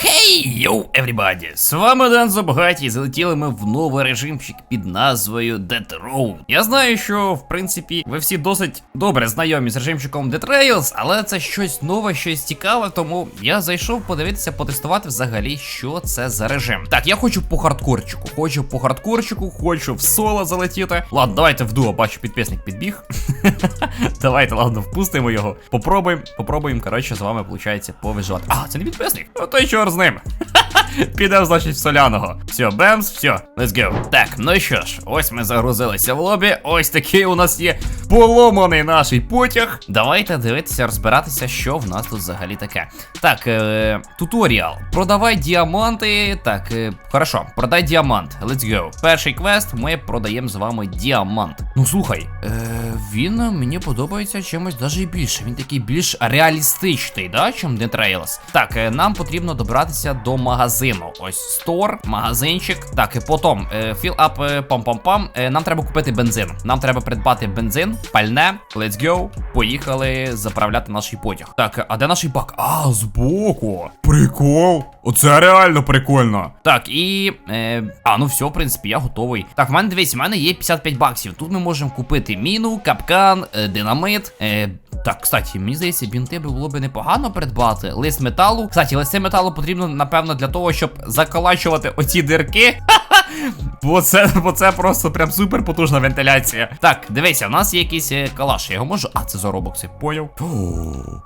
Хей, йоу, everybody! З вами Дан Забгаті, і залетіли ми в новий режимчик під назвою Dead Road. Я знаю, що в принципі ви всі досить добре знайомі з режимчиком Dead Rails, але це щось нове, щось цікаве, тому я зайшов подивитися, потестувати взагалі, що це за режим. Так, я хочу по хардкорчику, хочу по хардкорчику, хочу в соло залетіти. Ладно, давайте в дуо, бачу, підписник підбіг. Давайте, ладно, впустимо його. Попробуємо, попробуємо, коротше, з вами, виходить, повижувати. А, це не підписник. Ну той чор з ним. Підемо, значить, в соляного. Все, бемс, все, let's go. Так, ну що ж, ось ми загрузилися в лобі. Ось такий у нас є поломаний наш потяг. Давайте дивитися, розбиратися, що в нас тут взагалі таке. Так, е, туторіал. Продавай діаманти. Так, е, хорошо, продай діамант. Let's go. Перший квест ми продаємо з вами діамант. Ну слухай, е, він мені подобається чимось і більше. Він такий більш реалістичний, да, чим Rails. Так, е, нам потрібно добратися до магазину. Ось стор, магазинчик. Так, і потім е, fill up е, пам-пам-пам. Е, нам треба купити бензин. Нам треба придбати бензин, пальне. Let's go. Поїхали заправляти наш потяг. Так, а де наш бак? А, збоку. Прикол. Оце реально прикольно. Так, і. Е, а, ну все, в принципі, я готовий. Так, в мене дивись, в мене є 55 баксів. Тут ми можемо купити міну, капкан, е, динамит. Е, так, кстати, мені здається, бінти було б непогано придбати. Лист металу. Кстати, листи металу потрібно, напевно, для того, щоб заколачувати оці дирки. Бо це, бо це просто прям супер потужна вентиляція. Так, дивися, в нас є якийсь е, калаш. Я його можу. А, це за робокси, поняв.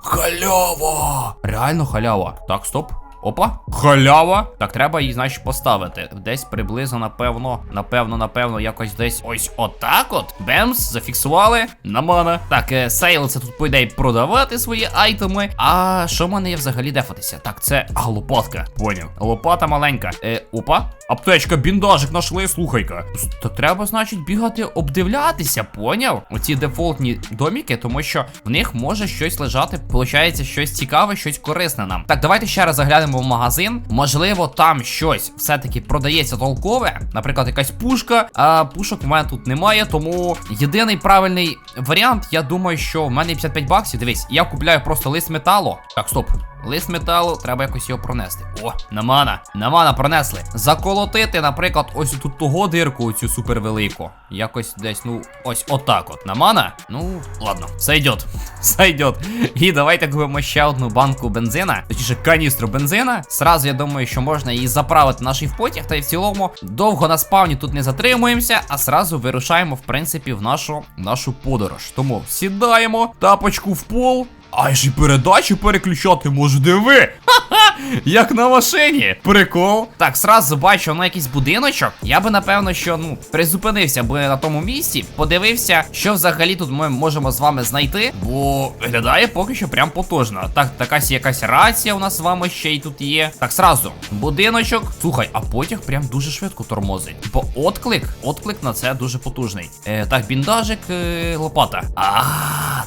Халява! Реально халява. Так, стоп. Опа, халява. Так, треба її, значить, поставити. Десь приблизно, напевно, напевно, напевно, якось десь ось отак от. Бемс, зафіксували. На мене. Так, е, сейл це тут по ідеї продавати свої айтеми. А що в мене є взагалі дефатися? Так, це. А, лопатка. Поняв. Лопата маленька. Е, опа. Аптечка, біндажик нашли, слухай-ка. Так треба, значить, бігати, обдивлятися, поняв? Оці дефолтні доміки, тому що в них може щось лежати, получається щось цікаве, щось корисне нам. Так, давайте ще раз заглянемо в магазин. Можливо, там щось все-таки продається толкове. Наприклад, якась пушка. А пушок в мене тут немає, тому єдиний правильний варіант, я думаю, що в мене 55 баксів. Дивись, я купляю просто лист металу. Так, стоп. Лист металу, треба якось його пронести. О, намана, намана пронесли. Заколотити, наприклад, ось тут того дирку, оцю супервелику. Якось десь, ну, ось отак от. Намана. Ну, ладно, сойдет. Сойдет. І давайте купимо ще одну банку бензина, точніше каністру бензина. Сразу я думаю, що можна її заправити в наш потяг, та й в цілому довго на спавні тут не затримуємося, а сразу вирушаємо, в принципі, в нашу, в нашу подорож. Тому сідаємо, тапочку в пол. А ж і передачі переключати може, диви. Ха-ха, як на машині. Прикол. Так, сразу бачу, ну якийсь будиночок. Я би напевно, що ну призупинився би на тому місці, подивився, що взагалі тут ми можемо з вами знайти. Бо виглядає поки що прям потужно. Так, такась якась рація у нас з вами ще й тут є. Так, сразу, будиночок. Слухай, а потяг прям дуже швидко тормозить. Бо отклик, отклик на це дуже потужний. Е, так, біндажик, е, лопата. А,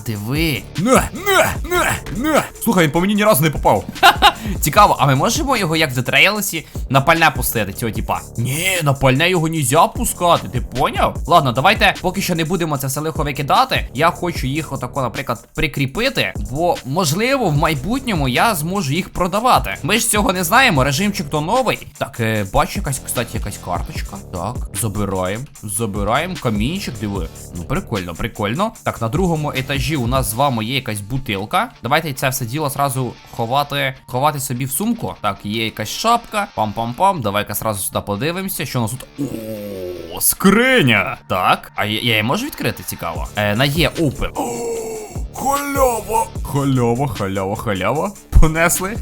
диви. Не, не, не, не. Слухай, він по мені ні разу не попав. Цікаво, а ми можемо його як в детрейлесі на пальне пустити, цього типа? Ні, на пальне його нельзя пускати, ти поняв? Ладно, давайте поки що не будемо це все лихо викидати. Я хочу їх отако, наприклад, прикріпити, бо можливо в майбутньому я зможу їх продавати. Ми ж цього не знаємо, режимчик то новий. Так, е, бачу якась, кстати, якась карточка. Так, забираємо. Забираємо камінчик, диви. Ну, прикольно, прикольно. Так, на другому етажі у нас з вами є якась бутилка. Давайте це все діло зразу ховати, ховати собі в сумку. Так, є якась шапка. Пам-пам-пам. Давай-ка сразу сюди подивимося, що у нас тут. О, скриня. Так, а я, я її можу відкрити, цікаво. Е, на є open. Халява! Халява, халява, халява. Понесли.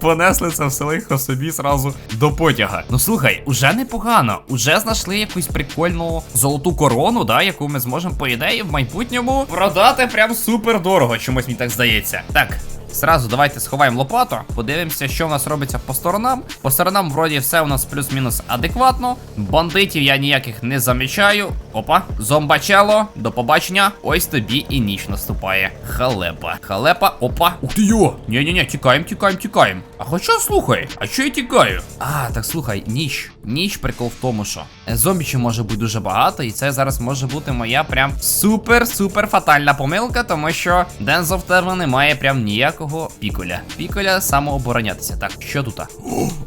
Понесли це все лихо собі зразу до потяга. Ну слухай, уже непогано. Уже знайшли якусь прикольну золоту корону, да, яку ми зможемо, по ідеї, в майбутньому продати прям супер дорого, чомусь мені так здається. Так. Сразу давайте сховаємо лопату, подивимося, що в нас робиться по сторонам. По сторонам, вроді, все у нас плюс-мінус адекватно. Бандитів я ніяких не замічаю. Опа, зомбачело, до побачення. Ось тобі і ніч наступає. Халепа. Халепа, опа. Ух ти йо! Ні-ні-ні, тікаємо, тікаємо, тікаємо. А хоча слухай, а що я тікаю? А, так слухай, ніч. Ніч прикол в тому, що зомбі ще може бути дуже багато, і це зараз може бути моя прям супер-супер фатальна помилка, тому що Дензо в не немає прям ніякого піколя. Піколя самооборонятися. Так, що тут?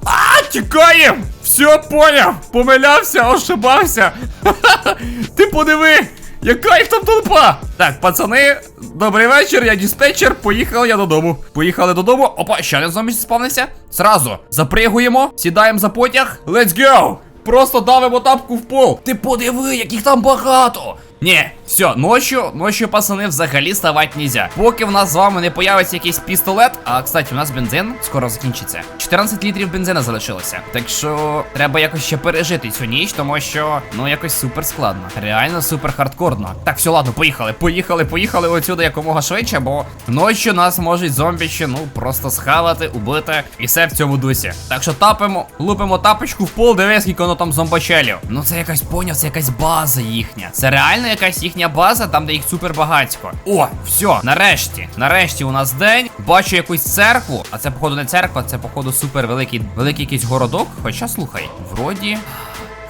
А, тікаєм! Все поняв! Помилявся, ошибався. Ти подиви! Яка їх там толпа? Так, пацани, добрий вечір, я диспетчер, поїхав я додому. Поїхали додому. Опа, ще не зомбі спавнився. Зразу запригуємо, сідаємо за потяг. Let's go! Просто давимо тапку в пол. Ти подиви, яких там багато. Ні, все, ночі, ночі, пацани, взагалі ставати нельзя. Поки в нас з вами не появиться якийсь пістолет. А кстати, у нас бензин скоро закінчиться. 14 літрів бензина залишилося. Так що треба якось ще пережити цю ніч, тому що ну якось супер складно. Реально супер хардкорно. Так, все, ладно, поїхали. Поїхали, поїхали отсюди якомога швидше, бо ночі нас можуть зомбі ще ну просто схавати, убити і все в цьому дусі. Так що тапимо, лупимо тапочку в пол, дивись, скільки воно там зомбачелів. Ну це якась поняв, це якась база їхня. Це реально якась їхня база, там де їх супер багатько. О, все, нарешті. Нарешті у нас день. Бачу якусь церкву. А це, походу, не церква, це, походу, супер великий, великий якийсь городок. Хоча слухай, вроді.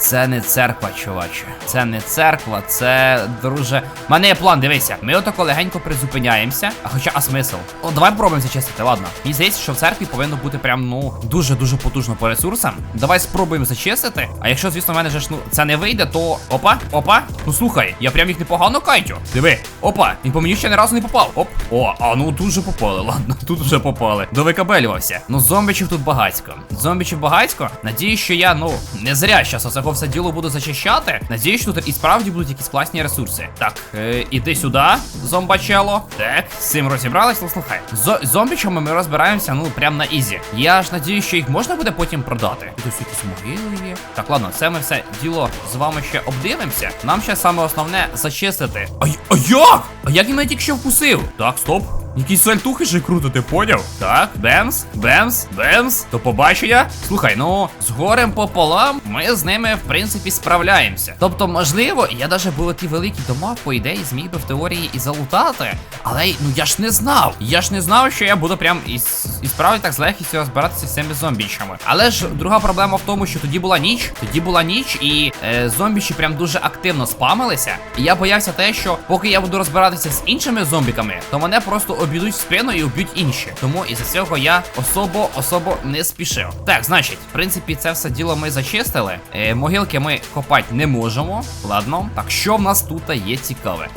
Це не церква, чуваче. Це не церква, це, друже. У мене є план, дивися. Ми отако легенько призупиняємося. А хоча, а смисл? О, давай спробуємо зачистити, ладно. Мені здається, що в церкві повинно бути прям, ну, дуже-дуже потужно по ресурсам. Давай спробуємо зачистити. А якщо, звісно, в мене же ж ну це не вийде, то. Опа, опа. Ну слухай, я прям їх непогано кайтю. Диви, опа, він по мені ще ні разу не попав. Оп. О, а ну тут же попали, ладно, тут вже попали. Довикабелювався. Ну, зомбічів тут багатько. Зомбічів багатько. Надію, що я, ну, не зря щас оцього все діло буду зачищати. Надіюсь, що тут і справді будуть якісь класні ресурси. Так, е, іди сюди, зомбачело. Так, з цим розібрались, ну слухай. З зомбічами ми розбираємося, ну, прям на ізі. Я ж надіюсь, що їх можна буде потім продати. Тут якісь могили є. Так, ладно, це ми все діло з вами ще обдивимося. Нам ще саме основне зачистити. А, а як? А як він мене тільки що вкусив? Так, стоп. Якісь сальтухи же круто, ти поняв? Так, бемс, бемс, бемс. До побачення. Слухай, ну з горем пополам ми з ними в принципі справляємося. Тобто, можливо, я даже були ті великі дома, по ідеї, зміг би в теорії і залутати. Але ну я ж не знав. Я ж не знав, що я буду прям із, і справді так з легкістю розбиратися з цими зомбічами. Але ж друга проблема в тому, що тоді була ніч, тоді була ніч, і е, зомбічі прям дуже активно спамилися. І я боявся те, що поки я буду розбиратися з іншими зомбіками, то мене просто обійдуть спину і вб'ють інші. Тому із-за цього я особо особо не спішив. Так, значить, в принципі, це все діло ми зачистили. Е, могилки ми копати не можемо. Ладно, так що в нас тут є цікаве?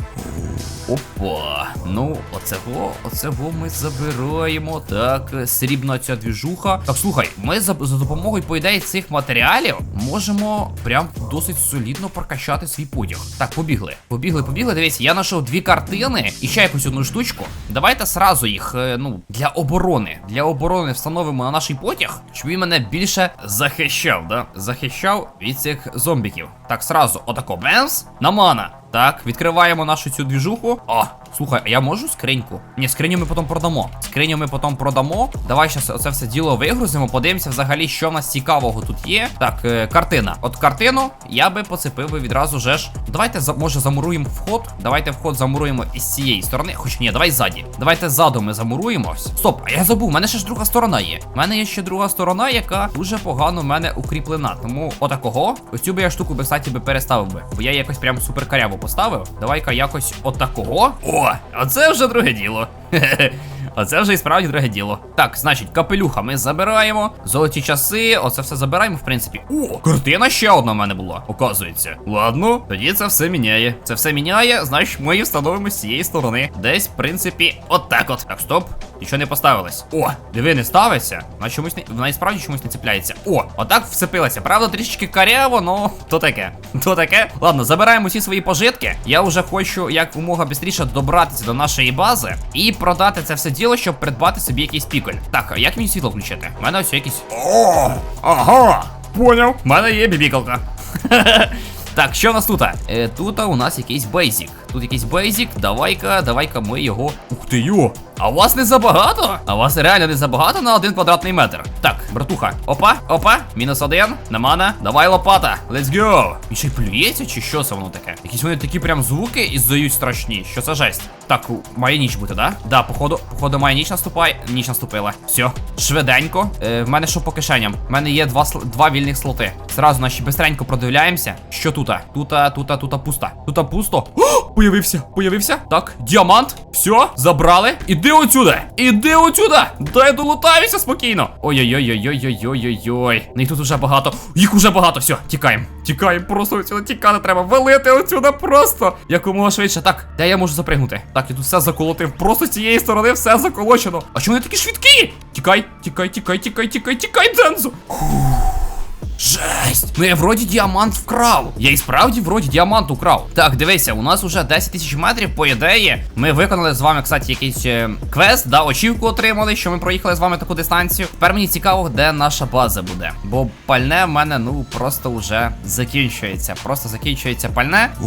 Опа, ну, оцего, оцего ми забираємо. Так, срібна ця двіжуха. Так, слухай, ми за, за допомогою, по ідеї, цих матеріалів можемо прям досить солідно прокачати свій потяг. Так, побігли. Побігли, побігли. Дивіться, я знайшов дві картини і ще якусь одну штучку. Давайте сразу їх, е, ну, для оборони. Для оборони встановимо на наш потяг, щоб він мене більше захищав, да? Захищав від цих зомбіків. Так, сразу, отако, бенс, на мана. Так, відкриваємо нашу цю двіжуху. О, слухай, а я можу скриньку? Ні, скриню ми потім продамо. Скриню ми потім продамо. Давай зараз оце все діло вигрузимо. Подивимося взагалі, що в нас цікавого тут є. Так, е, картина. От картину я би поцепив би відразу же ж. Давайте може замуруємо вход. Давайте вход замуруємо із цієї сторони. Хоч ні, давай ззаді. Давайте ззаду ми замуруємось. Стоп, а я забув, у мене ще ж друга сторона є. У мене є ще друга сторона, яка дуже погано в мене укріплена. Тому отакого. Ось цю би я штуку би, кстати, би переставив би. Бо я якось прям супер каряво поставив. Давай-ка якось отакого. О, оце вже друге діло. Оце вже і справді друге діло. Так, значить, капелюха ми забираємо. Золоті часи, оце все забираємо, в принципі. О, картина ще одна в мене була, оказується. Ладно, тоді це все міняє. Це все міняє, значить, ми її встановимо з цієї сторони. Десь, в принципі, отак от. Так, стоп. Нічого не поставилось. О, диви, не ставиться. Вона чомусь не. Вона і справді чомусь не цепляється. О, отак вцепилася. Правда, трішечки каряво, ну то таке. То таке. Ладно, забираємо всі свої пожитки. Я вже хочу якомога швидше добратися до нашої бази і продати це все діло, щоб придбати собі якийсь піколь. Так, а як мені світло включити? У мене ось якийсь. О! Ага! Поняв. У мене є бібікалка. Так, що в нас тут? Е, тут у нас якийсь бейзік. Тут якийсь бейзік. Давай-ка, давай-ка ми його. Ух ти йо! А у вас не забагато? А у вас реально не забагато на один квадратний метр. Так, братуха. Опа, опа, мінус один. Намана. Давай лопата. Let's go. І ще й плюється, чи що це воно таке? Якісь вони такі прям звуки і здають страшні. Що це жесть? Так, має ніч бути, да? Да, походу, походу, має ніч наступає. Ніч наступила. Все. Швиденько. Е, в мене що по кишеням? В мене є два, два вільних слоти. Зразу наші бистренько продивляємося. Що тут? Тута, тута, тута пусто. Тута пусто. О, появився, появився. Так, діамант. Все, забрали. Іди отсюда. Іди отсюда. Дай долутаюся спокійно. Ой-ой-ой-ой-ой-ой-ой-ой. Ну їх тут уже багато. Їх уже багато. Все, тікаємо. Тікаємо. Просто отсюда тікати треба. Валити отсюда просто. Якомога швидше. Так, де я можу запригнути? Так, я тут все заколотив. Просто з цієї сторони все заколочено. А чому вони такі швидкі? Тікай, тікай, тікай, тікай, тікай, тікай, Дензу. Жесть! Ну я вроді діамант вкрав. Я і справді вроді діамант украв. Так, дивися, у нас уже 10 тисяч метрів, по ідеї. Ми виконали з вами, кстати, якийсь е, квест, да, очівку отримали, що ми проїхали з вами таку дистанцію. Тепер мені цікаво, де наша база буде. Бо пальне в мене, ну, просто вже закінчується. Просто закінчується пальне. О,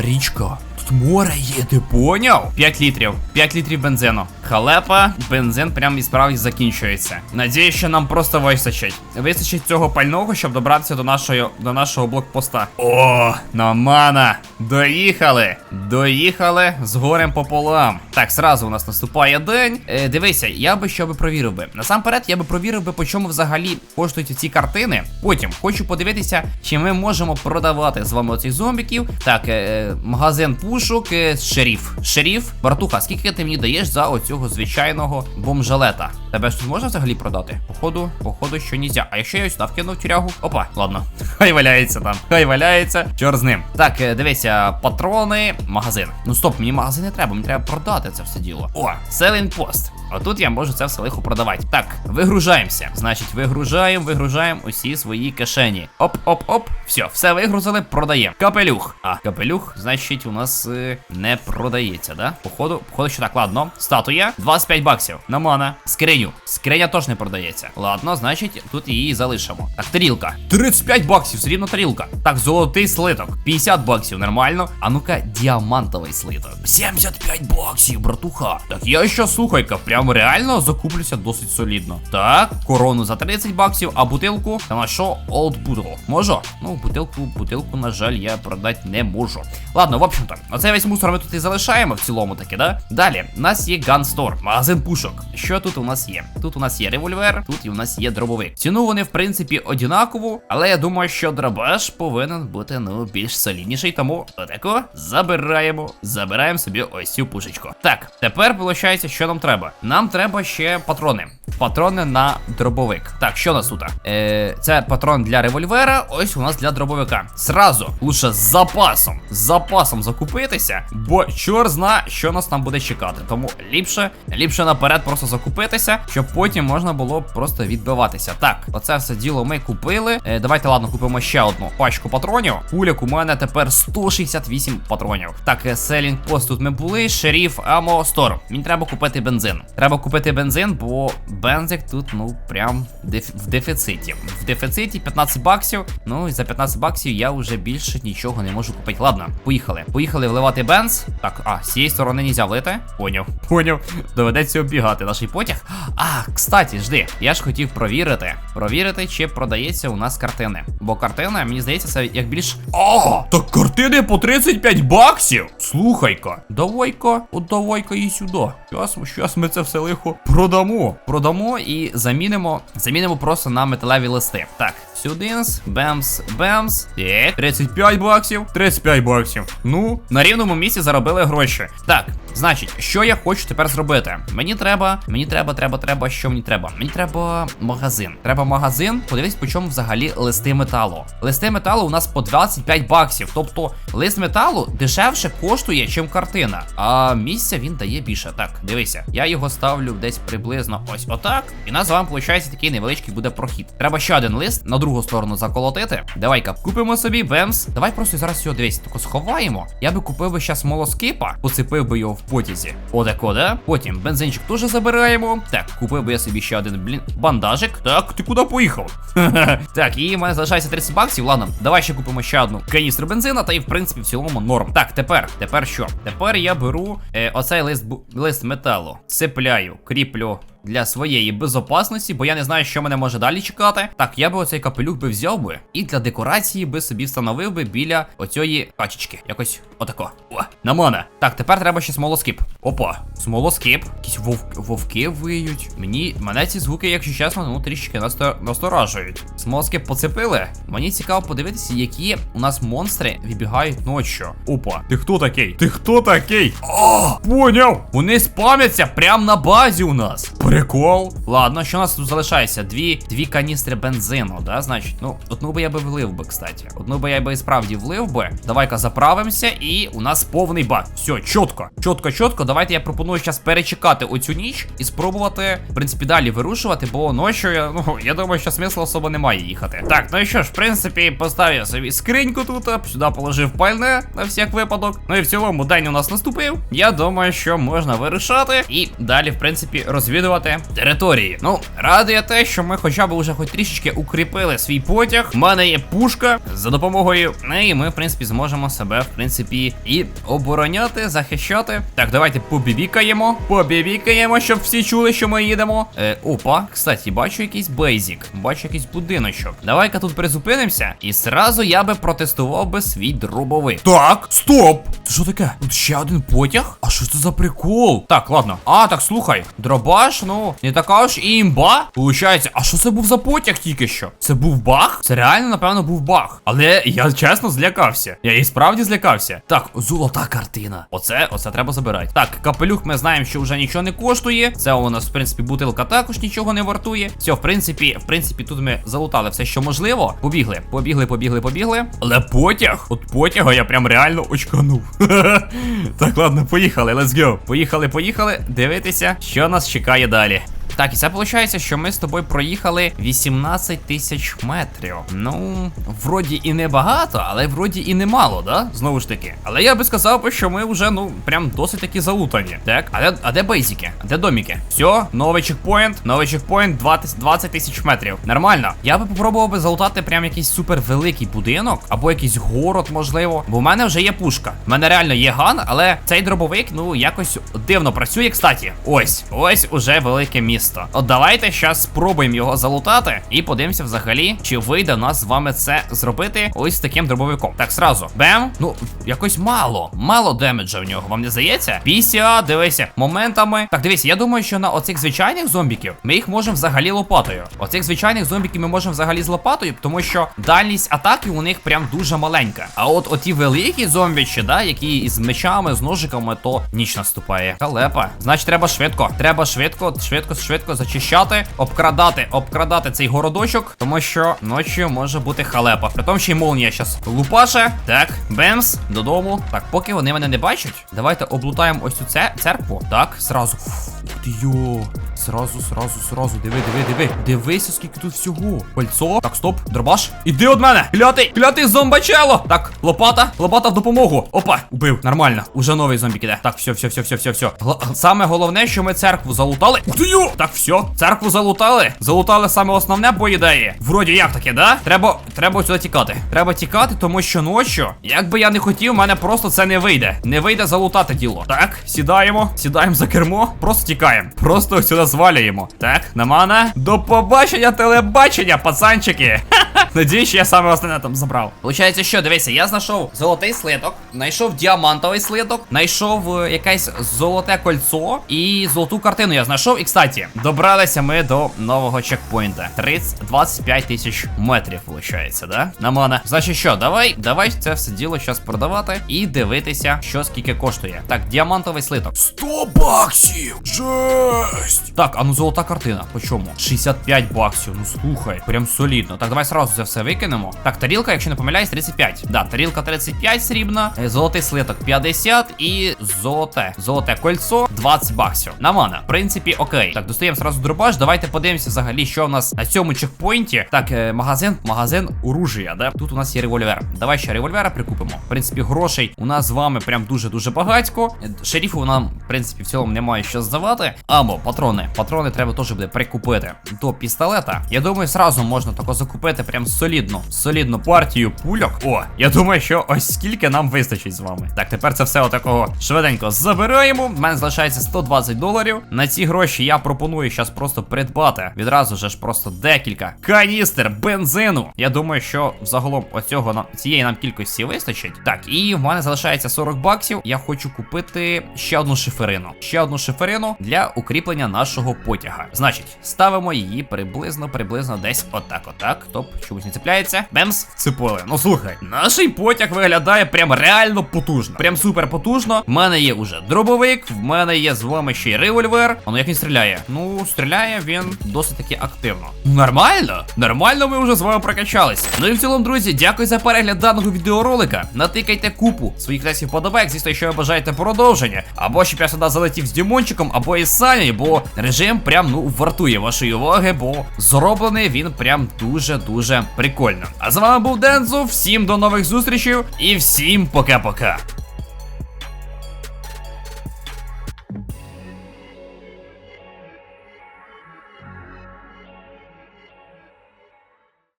річка. Тут море є, ти поняв? 5 літрів, 5 літрів бензину. Халепа, бензин прям і справді закінчується. Надіюсь, що нам просто вистачить. Вистачить цього пального, щоб добратися до нашої, до нашого блокпоста. О, намана! Доїхали! Доїхали з горем пополам. Так, зразу у нас наступає день. Е, дивися, я би що би провірив би. Насамперед, я би провірив би, по чому взагалі коштують ці картини. Потім хочу подивитися, чи ми можемо продавати з вами оцих зомбіків. Так, е, е, магазин пушок, е, шеріф. Шеріф, братуха, скільки ти мені даєш за оцього звичайного бомжалета? Тебе ж тут можна взагалі продати? Походу, походу, що нізя. А якщо я ось вкинув тюрягу? Опа, ладно. Хай валяється там. Хай валяється. Чор з ним. Так, е, дивися, патрони, магазин. Ну стоп, мені магазин не треба, мені треба продати це все діло. О, селінг пост. Отут я можу це все лихо продавати. Так, вигружаємося. Значить, вигружаємо, вигружаємо усі свої кишені. Оп-оп-оп. Все, все вигрузили, продаємо. Капелюх. А, капелюх, значить, у нас е, не продається, да? Походу, походу, що так, ладно. Статуя 25 баксів. Намана. Скриню. Скриня теж не продається. Ладно, значить, тут її залишимо. Так, тарілка. 35 баксів, все рівно тарілка. Так, золотий слиток. 50 баксів, нормально. А ну-ка, діамантовий слиток. 75 баксів, братуха. Так я що слухай-ка, прям реально закуплюся досить солідно. Так, корону за 30 баксів, а бутилку. Та на що Old Bottle? Можу? Ну, бутилку, бутилку, на жаль, я продати не можу. Ладно, в общем-то, оцей весь мусор ми тут і залишаємо в цілому таки, да? Далі, у нас є Gun Store, магазин пушок. Що тут у нас є? Тут у нас є револьвер, тут і у нас є дробовик. Ціну вони, в принципі, однакову, але я думаю, що дробаш повинен бути ну більш солідніший, тому отако забираємо. Забираємо собі ось цю пушечку. Так, тепер виходить, що нам треба. Нам треба ще патрони. Патрони на дробовик. Так, що у нас тут? Е, це патрон для револьвера, ось у нас для дробовика. Сразу лучше з запасом. З запасом закупитися, бо чор зна, що нас там буде чекати. Тому ліпше, ліпше наперед просто закупитися, щоб потім можна було просто відбиватися. Так, оце все діло ми купили. Е, давайте, ладно, купимо ще одну пачку патронів. Куляк у мене тепер 168 патронів. Так, е, селінг пост тут ми були. Шеріф, амо, стор. Мені треба купити бензин. Треба купити бензин, бо бензик тут, ну, прям в дефіциті. В дефіциті 15 баксів. Ну і за 15 баксів я вже більше нічого не можу купити. Ладно, поїхали. Поїхали вливати бенз. Так, а, з цієї сторони нельзя влити. Поняв. Поняв. Доведеться оббігати наш потяг. А, кстати, жди. Я ж хотів провірити. Провірити, чи продається у нас картини. Бо картина, мені здається, це як більш. О! Так картини по 35 баксів. Слухай-ка. Давай-ка, от давай-ка і сюди. Щас, щас ми це все лихо продамо. Продамо і замінимо. Замінимо просто на металеві листи. Так, сюди, бемс, бемс. Так, 35 баксів. 35 баксів. Ну, на рівному місці заробили гроші. Так, значить, що я хочу тепер зробити? Мені треба, мені треба, треба, треба, що мені треба? Мені треба магазин. Треба магазин. Подивись, по чому взагалі листи металу. Листи металу у нас по 25 баксів. Тобто лист металу дешевше коштує, чим картина. А місця він дає більше. Так, дивися, я його ставлю десь приблизно ось отак. І у нас з вами виходить такий невеличкий буде прохід. Треба ще один лист на другу другу сторону заколотити. Давай-ка, купимо собі бемс. Давай просто зараз його дивись, тако сховаємо. Я би купив би зараз молоскипа, поцепив би його в потязі. Отако, да? Потім бензинчик теж забираємо. Так, купив би я собі ще один, блін, бандажик. Так, ти куди поїхав? так, і в мене залишається 30 баксів. Ладно, давай ще купимо ще одну каністру бензина, та і в принципі в цілому норм. Так, тепер, тепер що? Тепер я беру е, оцей лист, лист металу, цепляю, кріплю. Для своєї безопасності, бо я не знаю, що мене може далі чекати. Так, я би оцей капелюх би взяв би і для декорації би собі встановив би біля оцієї качечки. Якось отако. О, на мене. Так, тепер треба ще смолоскип. Опа, смолоскип. Якісь вовк, вовки виють. Мені мене ці звуки, якщо чесно, ну трішки насто, насторажують. Смолоскип поцепили. Мені цікаво подивитися, які у нас монстри вибігають ночі. Опа, ти хто такий? Ти хто такий? О, поняв! Вони спамяться прямо на базі у нас. Прикол. Ладно, що у нас тут залишається? Дві дві каністри бензину, да? Значить, ну, одну би я би влив би, кстати. Одну би я би і справді влив би. Давай-ка заправимося, і у нас повний бак. Все, чітко. Чітко, чітко. Давайте я пропоную зараз перечекати оцю ніч і спробувати, в принципі, далі вирушувати, бо ночі, ну, я думаю, що смислу особо немає їхати. Так, ну і що ж, в принципі, поставив собі скриньку тут, сюди положив пальне на всяк випадок. Ну і в цілому день у нас наступив. Я думаю, що можна вирушати і далі, в принципі, розвідувати території. Ну, радує те, що ми хоча б уже хоч трішечки укріпили свій потяг. У мене є пушка за допомогою неї. Ми, в принципі, зможемо себе, в принципі, і обороняти, захищати. Так, давайте побібікаємо. Побібікаємо, щоб всі чули, що ми їдемо. Е, опа, кстати, бачу якийсь бейзік, бачу якийсь будиночок. Давай-ка тут призупинимося, і зразу я би протестував би свій дробовик. Так, стоп! Це що таке? Тут ще один потяг? А що це за прикол? Так, ладно. А, так слухай, дробаш, ну, не така ж і імба. Получається, а що це був за потяг тільки що? Це був баг? Це реально, напевно, був баг. Але я чесно злякався. Я і справді злякався. Так, золота картина. Оце, оце треба забирати. Так, капелюх ми знаємо, що вже нічого не коштує. Це у нас, в принципі, бутилка також нічого не вартує. Все, в принципі, в принципі, тут ми залутали все, що можливо. Побігли, побігли, побігли, побігли. Але потяг, от потяга я прям реально очканув. так, ладно, поїхали, let's go. Поїхали, поїхали. Дивитися, що нас чекає далі. Далее. Так, і це виходить, що ми з тобою проїхали 18 тисяч метрів. Ну, вроді і не багато, але вроді і не мало, да? Знову ж таки. Але я би сказав, що ми вже, ну, прям досить таки залутані. Так, а де, а де бейзики? А де доміки? Все, новий чекпоінт, новий чекпоінт 20 20 тисяч метрів. Нормально. Я би попробував би залутати прям якийсь супер великий будинок, або якийсь город, можливо. Бо в мене вже є пушка. В мене реально є ган, але цей дробовик, ну, якось дивно працює. Кстати, ось, ось уже велике місто. От давайте зараз спробуємо його залутати і подивимося взагалі, чи вийде нас з вами це зробити ось таким дробовиком. Так, сразу. Бем. Ну, якось мало. Мало демеджа в нього. Вам не здається? Після, дивися, моментами. Так, дивіться, я думаю, що на оцих звичайних зомбіків ми їх можемо взагалі лопатою. Оцих звичайних зомбіків ми можемо взагалі з лопатою, тому що дальність атаки у них прям дуже маленька. А от оті великі зомбічі, да, які із мечами, з ножиками, то ніч наступає. Халепа. Значить, треба швидко. Треба швидко, швидко, швидко зачищати, обкрадати, обкрадати цей городочок, тому що ночі може бути халепа. Притом ще й молнія зараз лупаше. Так, бемс, додому. Так, поки вони мене не бачать, давайте облутаємо ось цю це церкву. Так, зразу. Ух ти йо. Сразу, сразу, сразу. Диви, диви, диви. Дивися, скільки тут всього. Кольцо. Так, стоп. Дробаш. Іди від мене. Клятий, клятий зомбачело. Так, лопата, лопата в допомогу. Опа, убив. Нормально. Уже новий зомбік іде. Так, все, все, все, все, все, все. Саме головне, що ми церкву залутали. Ух ти. Так, все. Церкву залутали. Залутали саме основне по ідеї. Вроді як таке, да? Треба, треба сюди тікати. Треба тікати, тому що ночі, як би я не хотів, в мене просто це не вийде. Не вийде залутати діло. Так, сідаємо, сідаємо за кермо, просто тікаємо. Просто сюди звалюємо. Так, на мене. До побачення, телебачення, пацанчики. Надіюсь, що я саме основне там забрав. Получається, що дивися, я знайшов золотий слиток, знайшов діамантовий слиток, знайшов е, якесь золоте кольцо і золоту картину я знайшов. І кстати, добралися ми до нового чекпоінта. 30, 25 тисяч метрів, виходить, да? На мене. Значить, що, давай, давай це все діло зараз продавати і дивитися, що скільки коштує. Так, діамантовий слиток. 100 баксів! Жесть! Так, а ну золота картина. По чому? 65 баксів. Ну слухай, прям солідно. Так, давай сразу це все викинемо. Так, тарілка, якщо не помиляюсь, 35. Да, тарілка 35 срібна, е, золотий слиток 50 і золоте. Золоте кольцо 20 баксів. На мене. В принципі, окей. Так, достаємо сразу дробаш. Давайте подивимося взагалі, що в нас на цьому чекпоінті. Так, е, магазин, магазин оружия, да? Тут у нас є револьвер. Давай ще револьвера прикупимо. В принципі, грошей у нас з вами прям дуже-дуже багатько. Е, Шерифу нам, в принципі, в цілому немає що здавати. Або патрони. Патрони треба теж буде прикупити. До пістолета. Я думаю, сразу можна тако закупити прям солідну, солідну партію пульок. О, я думаю, що ось скільки нам вистачить з вами. Так, тепер це все отакого швиденько забираємо. В мене залишається 120 доларів. На ці гроші я пропоную зараз просто придбати. Відразу ж просто декілька каністр бензину. Я думаю, що взагалом оцього нам цієї нам кількості вистачить. Так, і в мене залишається 40 баксів. Я хочу купити ще одну шиферину. Ще одну шиферину для укріплення нашого потяга. Значить, ставимо її приблизно, приблизно десь отак, отак. Топ, чомусь не цепляється. Бемс, вцепили. Ну слухай, наш потяг виглядає прям реально потужно. Прям супер потужно. В мене є уже дробовик, в мене є з вами ще й револьвер. А ну як він стріляє? Ну, стріляє він досить таки активно. Нормально? Нормально ми вже з вами прокачались. Ну і в цілому, друзі, дякую за перегляд даного відеоролика. Натикайте купу своїх лесів подобайк, звісно, якщо ви бажаєте продовження. Або щоб я сюди залетів з Дімончиком, або із Санєю, бо режим прям ну вартує вашої уваги, бо зроблений він прям дуже-дуже прикольно. А з вами був Дензо, всім до нових зустрічей і всім пока-пока.